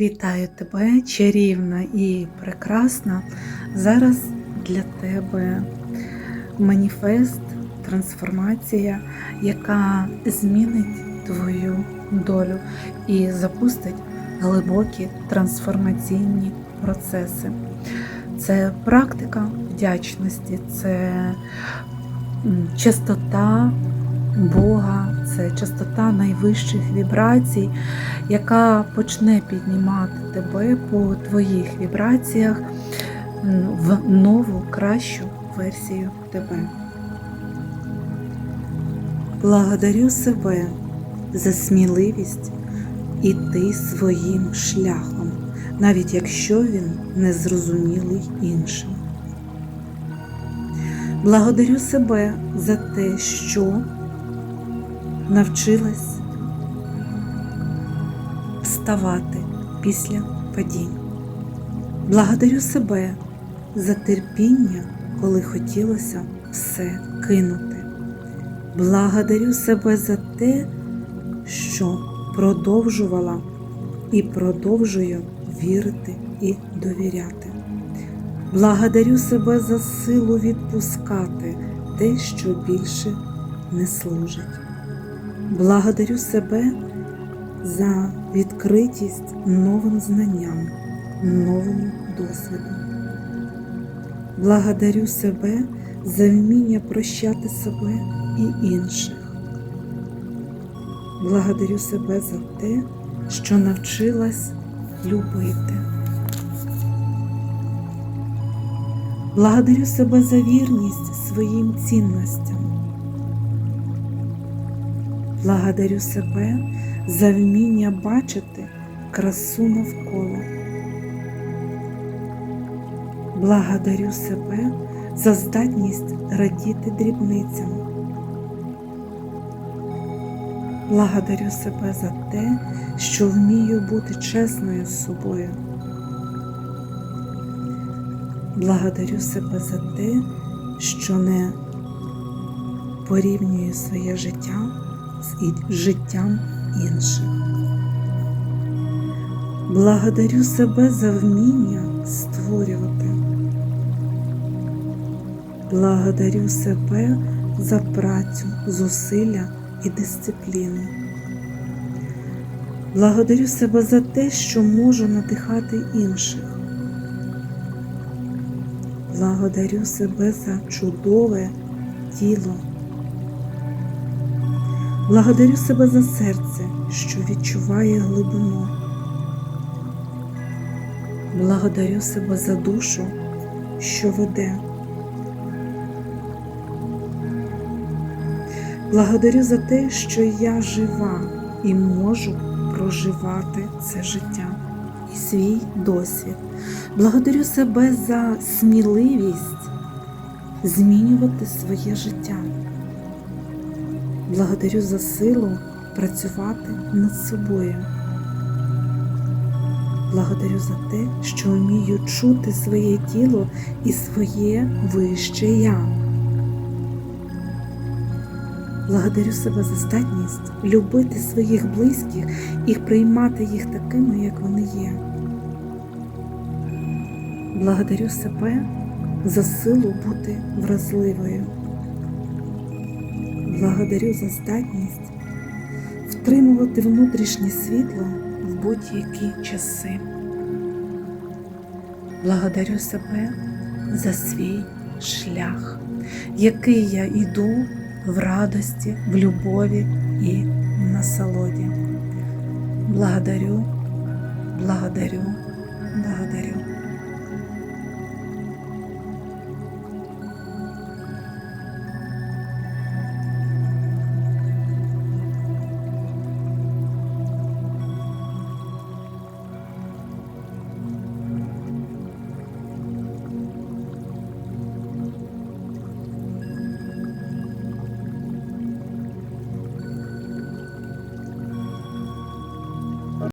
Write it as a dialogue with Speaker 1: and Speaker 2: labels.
Speaker 1: Вітаю тебе, чарівна і прекрасна. Зараз для тебе маніфест, трансформація, яка змінить твою долю і запустить глибокі трансформаційні процеси. Це практика вдячності, це чистота Бога, це частота найвищих вібрацій, яка почне піднімати тебе по твоїх вібраціях в нову, кращу версію тебе. Благодарю себе за сміливість іти своїм шляхом, навіть якщо він незрозумілий іншим. Благодарю себе за те, що навчилась вставати після падінь. Благодарю себе за терпіння, коли хотілося все кинути. Благодарю себе за те, що продовжувала і продовжую вірити і довіряти. Благодарю себе за силу відпускати те, що більше не служить. Благодарю себе за відкритість новим знанням, новому досвіду. Благодарю себе за вміння прощати себе і інших. Благодарю себе за те, що навчилась любити. Благодарю себе за вірність своїм цінностям. Благодарю себе за вміння бачити красу навколо. Благодарю себе за здатність радіти дрібницям. Благодарю себе за те, що вмію бути чесною з собою. Благодарю себе за те, що не порівнюю своє життя і- життям інших. Благодарю себе за вміння створювати. Благодарю себе за працю, зусилля і дисципліну. Благодарю себе за те, що можу надихати інших. Благодарю себе за чудове тіло. Благодарю себе за серце, що відчуває глибину. Благодарю себе за душу, що веде. Благодарю за те, що я жива і можу проживати це життя і свій досвід. Благодарю себе за сміливість змінювати своє життя. Благодарю за силу працювати над собою. Благодарю за те, що вмію чути своє тіло і своє вище я. Благодарю себе за здатність любити своїх близьких і приймати їх такими, як вони є. Благодарю себе за силу бути вразливою. Благодарю за здатність втримувати внутрішнє світло в будь-які часи. Благодарю себе за свій шлях, який я йду в радості, в любові і в насолоді. Благодарю, благодарю, благодарю.